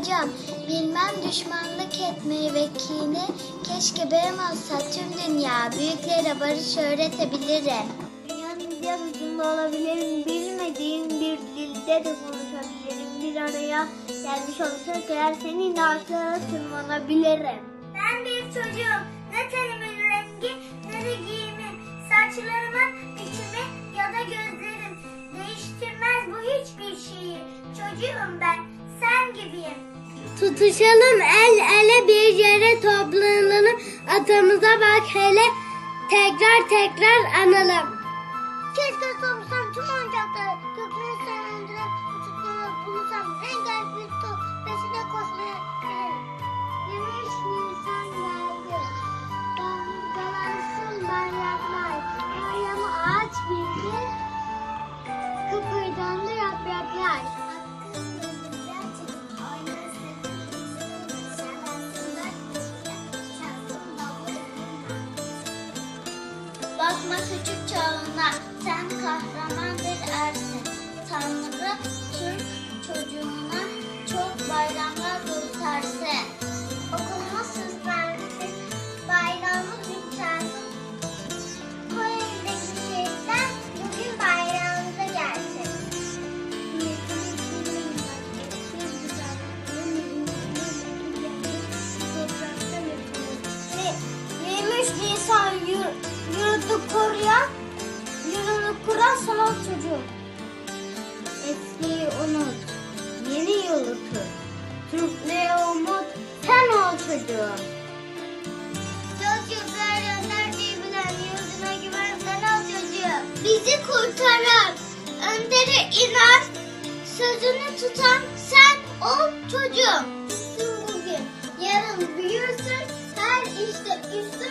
hocam. Bilmem düşmanlık etmeyi ve kini. Keşke benim olsa tüm dünya. Büyüklere barış öğretebilirim. Dünyanın diğer ucunda olabilirim. Bilmediğin bir dilde de konuşabilirim. Bir araya gelmiş olsak eğer senin ağaçlara tırmanabilirim. Ben bir çocuğum. Ne tenimin rengi ne de giyimim. Saçlarımın biçimi ya da gözlerim. Değiştirmez bu hiçbir şeyi. Çocuğum ben. Sen gibiyim. Tutuşalım el ele bir yere toplanalım. Atamıza bak hele tekrar tekrar analım. Keşke sorsam Bakma küçük çağına sen Yüzünü koruyan, yüzünü kuran sanal çocuk. Eskiyi unut, yeni yolu tut. Türklüğe umut, sen ol çocuğum. Çocuklar yanar birbirinden yurduna güven sen ol çocuğum. Bizi kurtaran, öndere iner, sözünü tutan sen ol çocuğum. Bugün, yarın büyürsün, her işte üstün